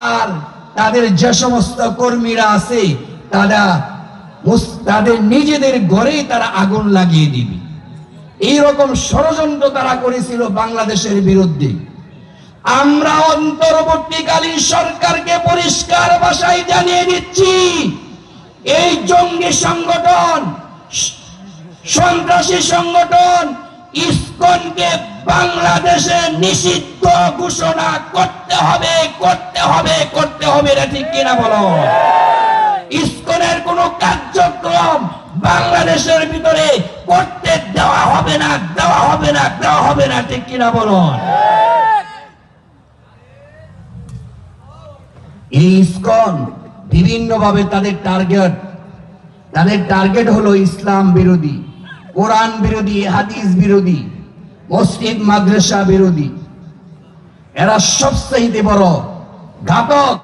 আর তাদের যে সমস্ত কর্মীরা আছে, তারা তাদের নিজেদের ঘরেই তারা আগুন লাগিয়ে দিবে। এইরকম ষড়যন্ত্র তারা করেছিল বাংলাদেশের বিরুদ্ধে। আমরা অন্তর্বর্তীকালীন সরকারকে পরিষ্কার ভাষায় জানিয়ে দিচ্ছি, এই জঙ্গি সংগঠন সন্ত্রাসী সংগঠন ইসকনকে বাংলাদেশে নিষিদ্ধ ঘোষণা করতে হবে করতে হবে করতে হবে, এটা ঠিক কিনা বলো? ইসকনের কোন কার্যক্রম বাংলাদেশের ভিতরে করতে দেওয়া হবে না, দেওয়া হবে না, দেওয়া হবে না, ঠিক কিনা এই ইসকন বিভিন্ন ভাবে তাদের টার্গেট। তাদের টার্গেট হলো ইসলাম বিরোধী, কোরআন বিরোধী, হাদিস বিরোধী। মসজিদ মাদ্রাসা বিরোধী। এরা সবচেয়ে বড় ঘাতক।